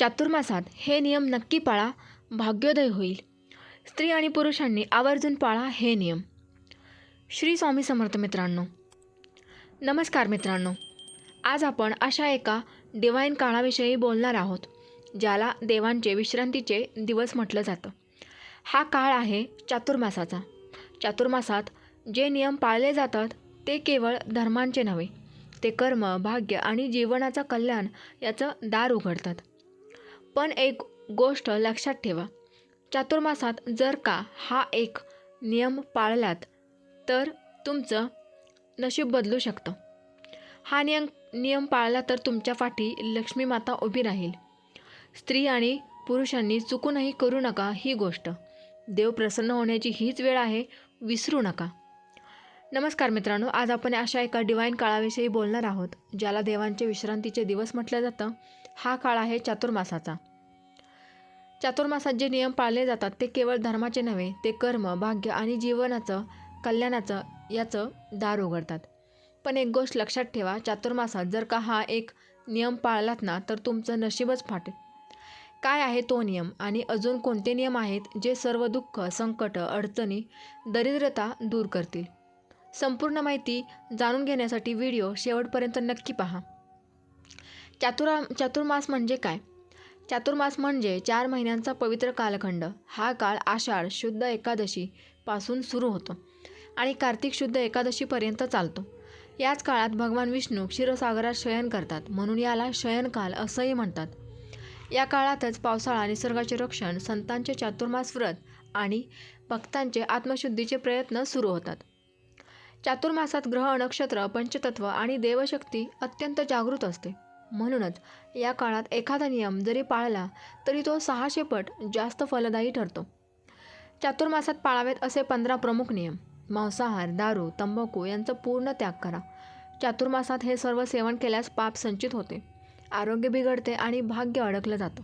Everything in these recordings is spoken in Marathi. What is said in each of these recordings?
चातुर्मासात हे नियम नक्की पाळा भाग्योदय होईल. स्त्री आणि पुरुषांनी आवर्जून पाळा हे नियम. श्री स्वामी समर्थ मित्रांनो नमस्कार मित्रांनो. आज आपण अशा एका डिवाईन काळाविषयी बोलणार आहोत ज्याला देवांचे विश्रांतीचे दिवस म्हटलं जातं. हा काळ आहे चातुर्मासाचा. चातुर्मासात जे नियम पाळले जातात ते केवळ धर्मांचे नव्हे ते कर्म भाग्य आणि जीवनाचं कल्याण याचं दार उघडतात. पण एक गोष्ट लक्षात ठेवा. चातुर्मासात जर का हा एक नियम पाळलात तर तुमचं नशीब बदलू शकतं. हा नियम नियम पाळला तर तुमच्या पाठी लक्ष्मी माता उभी राहील. स्त्री आणि पुरुषांनी चुकूनही करू नका ही गोष्ट. देव प्रसन्न होण्याची हीच वेळ आहे विसरू नका. नमस्कार मित्रांनो आज आपण अशा एका डिवाईन काळाविषयी बोलणार आहोत ज्याला देवांचे विश्रांतीचे दिवस म्हटलं जातं. हा काळ आहे चातुर्मासाचा. चातुर्मासात जे नियम पाळले जातात ते केवळ धर्माचे नव्हे ते कर्म भाग्य आणि जीवनाचं कल्याणाचं याचं दार उघडतात. पण एक गोष्ट लक्षात ठेवा चातुर्मासात जर का हा एक नियम पाळलात ना तर तुमचं नशीबच फाटेल. काय आहे तो नियम आणि अजून कोणते नियम आहेत जे सर्व दुःख संकट अडचणी दरिद्रता दूर करतील? संपूर्ण माहिती जाणून घेण्यासाठी व्हिडिओ शेवटपर्यंत नक्की पहा. चातुरा चातुर्मास म्हणजे काय? चातुर्मास म्हणजे चार महिन्यांचा पवित्र कालखंड. हा काळ आषाढ शुद्ध एकादशीपासून सुरू होतो आणि कार्तिक शुद्ध एकादशीपर्यंत चालतो. याच काळात भगवान विष्णू क्षीरसागरात शयन करतात म्हणून याला शयनकाल असंही म्हणतात. या काळातच पावसाळा निसर्गाचे रक्षण संतांचे चातुर्मास व्रत आणि भक्तांचे आत्मशुद्धीचे प्रयत्न सुरू होतात. चातुर्मासात ग्रह नक्षत्र पंचतत्व आणि देवशक्ती अत्यंत जागृत असते. म्हणूनच या काळात एखादा नियम जरी पाळला तरी तो सहाशे पट जास्त फलदायी ठरतो. चातुर्मासात पाळावेत असे पंधरा प्रमुख नियम. मांसाहार दारू तंबाखू यांचा पूर्ण त्याग करा. चातुर्मासात हे सर्व सेवन केल्यास पाप संचित होते. आरोग्य बिघडते आणि भाग्य अडकलं जातं.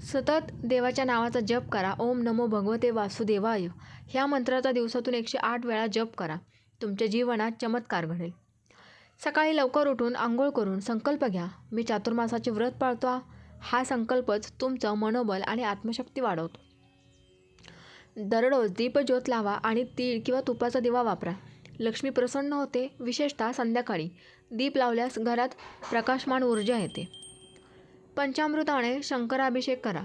सतत देवाच्या नावाचा जप करा. ओम नमो भगवते वासुदेवाय. ह्या मंत्राचा दिवसातून एकशे आठ वेळा जप करा. तुमच्या जीवनात चमत्कार घडेल. सकाळी लवकर उठून आंघोळ करून संकल्प घ्या. मी चातुर्मासाचे व्रत पाळतो. हा संकल्पच तुमचं मनोबल आणि आत्मशक्ती वाढवतो. दररोज दीपज्योत लावा आणि तीळ किंवा तुपाचा दिवा वापरा. लक्ष्मी प्रसन्न होते विशेषतः संध्याकाळी. दीप लावल्यास घरात प्रकाशमान ऊर्जा येते. पंचामृताने शंकराभिषेक करा.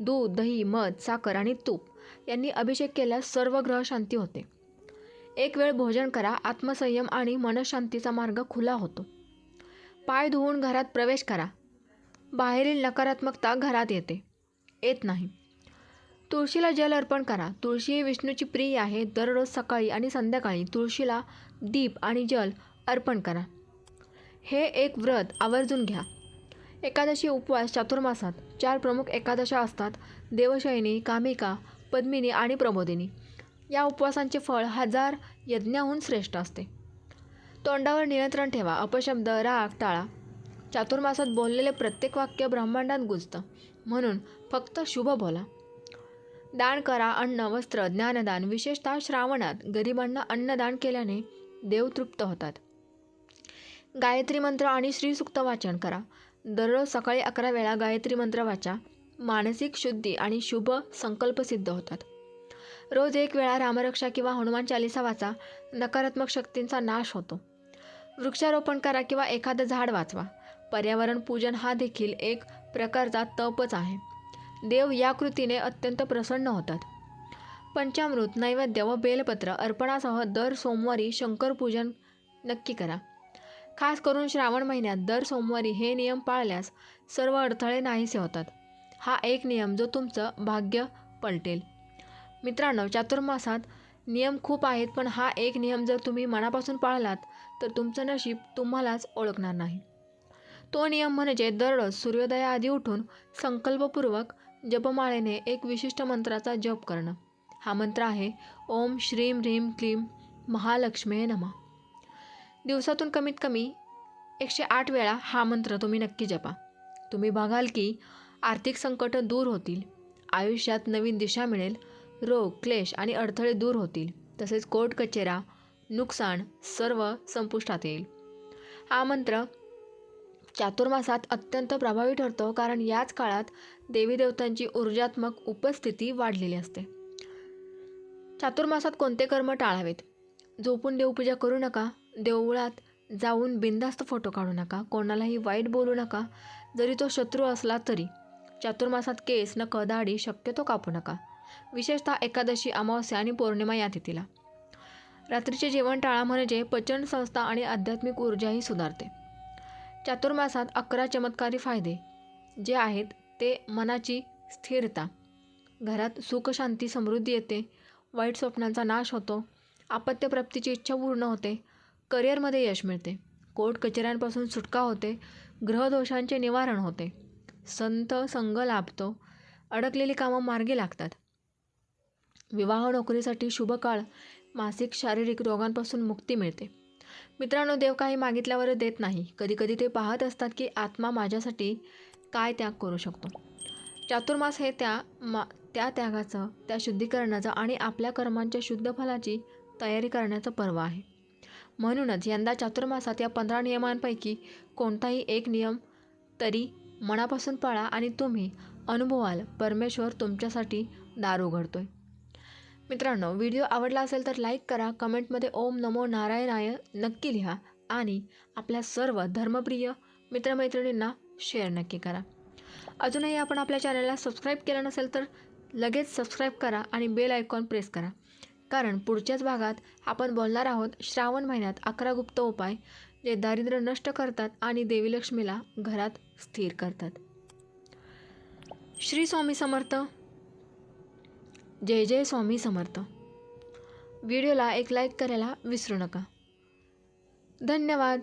दूध दही मध साखर आणि तूप यांनी अभिषेक केल्यास सर्व ग्रह शांती होते. एक वेळ भोजन करा आत्मसंयम आणि मनशांतीचा मार्ग खुला होतो. पाय धुवून घरात प्रवेश करा. बाहेरील नकारात्मकता घरात येते. येत नाही. तुळशीला जल अर्पण करा. तुळशी ही विष्णूची प्रिय आहे. दररोज सकाळी आणि संध्याकाळी तुळशीला दीप आणि जल अर्पण करा. हे एक व्रत आवर्जून घ्या. एकादशी उपवास चातुर्मासात चार प्रमुख एकादशा असतात. देवशयनी कामिका पद्मिनी आणि प्रबोधिनी. या उपवासांचे फळ हजार यज्ञाहून श्रेष्ठ असते. तोंडावर नियंत्रण ठेवा अपशब्द राग टाळा. चातुर्मासात बोललेले प्रत्येक वाक्य ब्रह्मांडात गुजतं. म्हणून फक्त शुभ बोला. दान करा अन्न वस्त्र ज्ञानदान विशेषतः श्रावणात गरिबांना अन्नदान केल्याने देव तृप्त होतात. गायत्री मंत्र आणि श्रीसुक्त वाचन करा. दररोज सकाळी अकरा वेळा गायत्री मंत्र वाचा. मानसिक शुद्धी आणि शुभ संकल्प सिद्ध होतात. रोज एक वेळा रामरक्षा किंवा हनुमान चालिसा वाचा. नकारात्मक शक्तींचा नाश होतो. वृक्षारोपण करा किंवा एखादं झाड वाचवा. पर्यावरण पूजन हा देखील एक प्रकारचा तपच आहे. देव या कृतीने अत्यंत प्रसन्न होतात. पंचामृत नैवेद्य व बेलपत्र अर्पणासह दर सोमवारी शंकर पूजन नक्की करा. खास करून श्रावण महिन्यात दर सोमवारी हे नियम पाळल्यास सर्व अडथळे नाहीसे होतात. हा एक नियम जो तुमचं भाग्य पलटेल. मित्रांनो चातुर्मासात नियम खूप आहेत पण हा एक नियम जर तुम्ही मनापासून पाळलात तर तुमचं नशीब तुम्हालाच ओळखणार नाही. तो नियम म्हणजे दररोज सूर्योदयाआधी उठून संकल्पपूर्वक जपमाळेने एक विशिष्ट मंत्राचा जप करणं. हा मंत्र आहे ओम श्रीम ह्रीम क्लीम महालक्ष्मी नमः. दिवसातून कमीत कमी एकशे आठ वेळा हा मंत्र तुम्ही नक्की जपा. तुम्ही बघाल की आर्थिक संकटं दूर होतील आयुष्यात नवीन दिशा मिळेल रोग क्लेश आणि अडथळे दूर होतील. तसेच कोर्ट कचेरा नुकसान सर्व संपुष्टात येईल. हा मंत्र चातुर्मासात अत्यंत प्रभावी ठरतो कारण याच काळात देवी देवतांची ऊर्जात्मक उपस्थिती वाढलेली असते. चातुर्मासात कोणते कर्म टाळावेत? झोपून देवपूजा करू नका. देवळात जाऊन बिंदास्त फोटो काढू नका. कोणालाही वाईट बोलू नका. जरी तो शत्रू असला तरी चातुर्मासात केस नख दाढी शक्यतो कापू नका. विशेषतः एकादशी अमावस्या आणि पौर्णिमा या तिथीला. रात्रीचे जेवण टाळा म्हणजे पचन संस्था आणि आध्यात्मिक ऊर्जाही सुधारते. चातुर्मासात अकरा चमत्कारी फायदे जे आहेत ते मनाची स्थिरता घरात सुख शांती समृद्धी येते वाईट स्वप्नांचा नाश होतो आपत्यप्राप्तीची इच्छा पूर्ण होते करिअरमध्ये यश मिळते कोर्ट कचऱ्यांपासून सुटका होते ग्रहदोषांचे निवारण होते संत संघ लाभतो अडकलेली कामं मार्गी लागतात विवाह नोकरीसाठी शुभ काळ मासिक शारीरिक रोगांपासून मुक्ती मिळते. मित्रांनो देव काही मागितल्यावर देत नाही. कधीकधी ते पाहत असतात की आत्मा माझ्यासाठी काय त्याग करू शकतो. चातुर्मास हे त्या मा त्या त्यागाचं त्या शुद्धीकरणाचं आणि आपल्या कर्मांच्या शुद्ध फलाची तयारी करण्याचं पर्व आहे. म्हणूनच यंदा चातुर्मासात या पंधरा नियमांपैकी कोणताही एक नियम तरी मनापासून पाळा आणि तुम्ही अनुभवाल परमेश्वर तुमच्यासाठी दार उघडतोय. मित्रांनो व्हिडिओ आवडला असेल तर लाईक करा कमेंटमध्ये ओम नमो नारायणाय नक्की लिहा आणि आपल्या सर्व धर्मप्रिय मित्रमैत्रिणींना शेअर नक्की करा. अजूनही आपण आपल्या चॅनलला सबस्क्राईब केलं नसेल तर लगेच सबस्क्राईब करा आणि बेल आयकॉन प्रेस करा. कारण पुढच्याच भागात आपण बोलणार आहोत श्रावण महिन्यात अकरा गुप्त उपाय जे दारिद्र्य नष्ट करतात आणि देवी लक्ष्मीला घरात स्थिर करतात. श्री स्वामी समर्थ. जय जय स्वामी समर्थ. व्हिडिओला एक लाईक करायला विसरू नका. धन्यवाद.